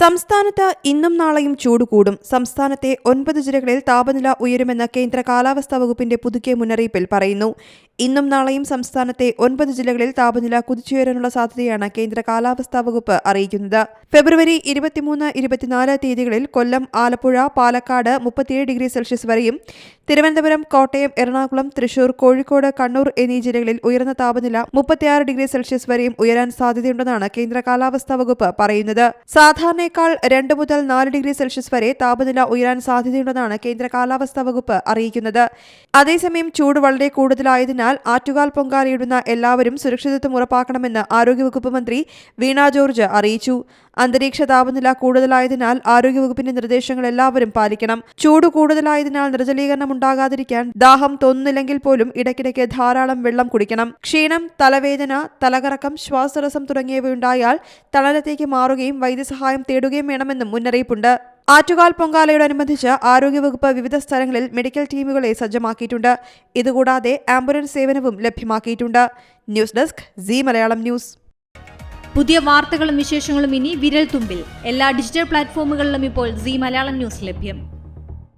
സംസ്ഥാനത്ത് ഇന്നും നാളെയും ചൂട് കൂടും. സംസ്ഥാനത്തെ ഒൻപത് ജില്ലകളിൽ താപനില ഉയരുമെന്ന് കേന്ദ്ര കാലാവസ്ഥാ വകുപ്പിന്റെ പുതുക്കിയ മുന്നറിയിപ്പിൽ പറയുന്നു. ഇന്നും നാളെയും സംസ്ഥാനത്തെ ഒൻപത് ജില്ലകളിൽ താപനില കുതിച്ചുയരാനുള്ള സാധ്യതയാണ് കേന്ദ്ര കാലാവസ്ഥാ വകുപ്പ് അറിയിക്കുന്നത്. ഫെബ്രുവരി ഇരുപത്തിമൂന്ന് ഇരുപത്തിനാല് തീയതികളിൽ കൊല്ലം ആലപ്പുഴ പാലക്കാട് മുപ്പത്തിയേഴ് ഡിഗ്രി സെൽഷ്യസ് വരെയും തിരുവനന്തപുരം കോട്ടയം എറണാകുളം തൃശൂർ കോഴിക്കോട് കണ്ണൂർ എന്നീ ജില്ലകളിൽ ഉയർന്ന താപനില മുപ്പത്തിയാറ് ഡിഗ്രി സെൽഷ്യസ് വരെയും ഉയരാൻ സാധ്യതയുണ്ടെന്നാണ് കേന്ദ്ര കാലാവസ്ഥാ വകുപ്പ് പറയുന്നത്. സാധാരണയേക്കാൾ രണ്ട് മുതൽ നാല് ഡിഗ്രി സെൽഷ്യസ് വരെ താപനില ഉയരാൻ സാധ്യതയുണ്ടെന്നാണ് കേന്ദ്ര കാലാവസ്ഥാ വകുപ്പ് അറിയിക്കുന്നത്. അതേസമയം ചൂട് വളരെ കൂടുതലായതിനാൽ ആറ്റുകാൽ പൊങ്കാലയിടുന്ന എല്ലാവരും സുരക്ഷിതത്വം ഉറപ്പാക്കണമെന്ന് ആരോഗ്യവകുപ്പ് മന്ത്രി വീണ ജോർജ് അറിയിച്ചു. അന്തരീക്ഷ താപനില കൂടുതലായതിനാൽ ആരോഗ്യവകുപ്പിന്റെ നിർദ്ദേശങ്ങൾ എല്ലാവരും പാലിക്കണം. ചൂട് കൂടുതലായതിനാൽ നിർജലീകരണം ഉണ്ടാകാതിരിക്കാൻ ദാഹം തോന്നുന്നില്ലെങ്കിൽ പോലും ഇടയ്ക്കിടയ്ക്ക് ധാരാളം വെള്ളം കുടിക്കണം. ക്ഷീണം തലവേദന തലകറക്കം ശ്വാസതടസ്സം തുടങ്ങിയവയുണ്ടായാൽ തണലത്തേക്ക് മാറുകയും വൈദ്യസഹായം തേടുകയും വേണമെന്നും മുന്നറിയിപ്പുണ്ട്. ആറ്റുകാൽ പൊങ്കാലയോടനുബന്ധിച്ച് ആരോഗ്യവകുപ്പ് വിവിധ സ്ഥലങ്ങളിൽ മെഡിക്കൽ ടീമുകളെ സജ്ജമാക്കിയിട്ടുണ്ട്. ഇതുകൂടാതെ ആംബുലൻസ് സേവനവും ലഭ്യമാക്കിയിട്ടുണ്ട്. News desk C Malayalam news. പുതിയ വാർത്തകളും വിശേഷങ്ങളും ഇനി വിരൽ തുമ്പിൽ എല്ലാ ഡിജിറ്റൽ പ്ലാറ്റ്ഫോമുകളിലും ഇപ്പോൾ സി മലയാളം ന്യൂസ് ലഭ്യം.